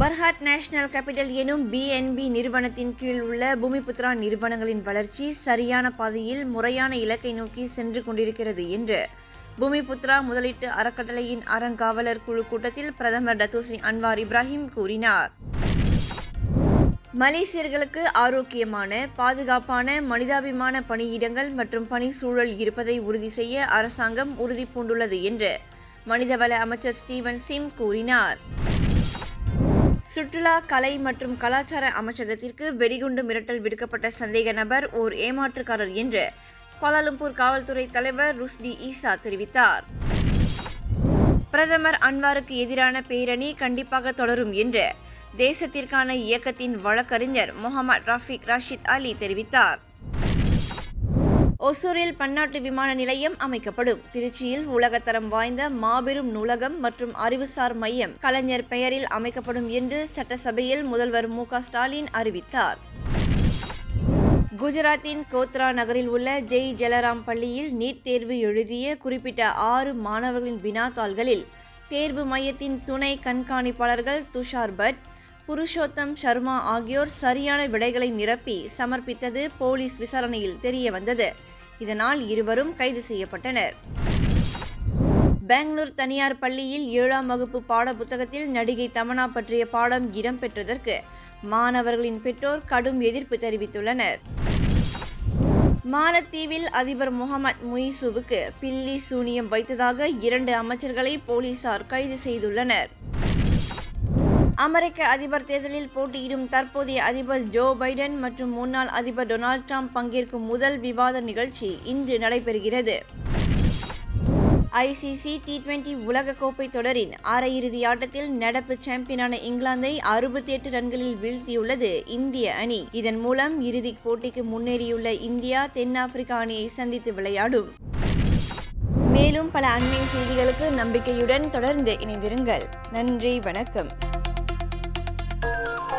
Berhad national capital எனும் PNB நிறுவனத்தின் கீழ் உள்ள பூமிபுத்ரா நிறுவனங்களின் வளர்ச்சி சரியான பாதையில் முறையான இலக்கை நோக்கி சென்று கொண்டிருக்கிறது என்று பூமிபுத்ரா முதலீட்டு அறக்கட்டளையின் அறங்காவலர் குழு கூட்டத்தில் பிரதமர் டத்தூசி அன்வார் இப்ராஹிம் கூறினார். மலேசியர்களுக்கு ஆரோக்கியமான பாதுகாப்பான மனிதாபிமான பணியிடங்கள் மற்றும் பணி சூழல் இருப்பதை உறுதி செய்ய அரசாங்கம் உறுதி பூண்டுள்ளது என்று மனிதவள அமைச்சர் ஸ்டீவன் சிம் கூறினார். சுற்றுலா கலை மற்றும் கலாச்சார அமைச்சகத்திற்கு வெடிகுண்டு மிரட்டல் விடுக்கப்பட்ட சந்தேக நபர் ஓர் ஏமாற்றுக்காரர் என்று கோலாலம்பூர் காவல்துறை தலைவர் ருஸ்டி ஈசா தெரிவித்தார். பிரதமர் அன்வாருக்கு எதிரான பேரணி கண்டிப்பாக தொடரும் என்று தேசத்திற்கான இயக்கத்தின் வழக்கறிஞர் முகமது ரஃபிக் ராஷித் அலி தெரிவித்தார். ஒசூரில் பன்னாட்டு விமான நிலையம் அமைக்கப்படும். திருச்சியில் உலகத்தரம் வாய்ந்த மாபெரும் நூலகம் மற்றும் அறிவுசார் மையம் கலைஞர் பெயரில் அமைக்கப்படும் என்று சட்டசபையில் முதல்வர் மு ஸ்டாலின் அறிவித்தார். குஜராத்தின் கோத்ரா நகரில் உள்ள ஜெய் ஜலராம் பள்ளியில் நீட் தேர்வு எழுதிய குறிப்பிட்ட ஆறு மாணவர்களின் வினாத்தாள்களில் தேர்வு மையத்தின் துணை கண்காணிப்பாளர்கள் துஷார் பட் புருஷோத்தம் சர்மா ஆகியோர் சரியான விடைகளை நிரப்பி சமர்ப்பித்தது போலீஸ் விசாரணையில் தெரியவந்தது. இதனால் இருவரும் கைது செய்யப்பட்டனர். பெங்களூர் தனியார் பள்ளியில் ஏழாம் வகுப்பு பாட புத்தகத்தில் நடிகை தமனா பற்றிய பாடம் இடம்பெற்றதற்கு மாணவர்களின் பெற்றோர் கடும் எதிர்ப்பு தெரிவித்துள்ளனர். மாலத்தீவில் அதிபர் முகமது முயிசுவுக்கு பில்லி சூனியம் வைத்ததாக இரண்டு அமைச்சர்களை போலீசார் கைது செய்துள்ளனர். அமெரிக்க அதிபர் தேர்தலில் போட்டியிடும் தற்போதைய அதிபர் ஜோ பைடன் மற்றும் முன்னாள் அதிபர் டொனால்ட் ட்ரம்ப் பங்கேற்கும் முதல் விவாத நிகழ்ச்சி இன்று நடைபெறுகிறது. ஐசிசி டி டுவெண்டி உலகக்கோப்பை தொடரின் அரையிறுதி ஆட்டத்தில் நடப்பு சாம்பியனான இங்கிலாந்தை அறுபத்தி எட்டு ரன்களில் வீழ்த்தியுள்ளது இந்திய அணி. இதன் மூலம் இறுதிப் போட்டிக்கு முன்னேறியுள்ள இந்தியா தென்னாப்பிரிக்கா அணியை சந்தித்து விளையாடும். மேலும் பல அண்மை செய்திகளுக்கு நம்பிக்கையுடன் தொடர்ந்து இணைந்திருங்கள். நன்றி வணக்கம். thank you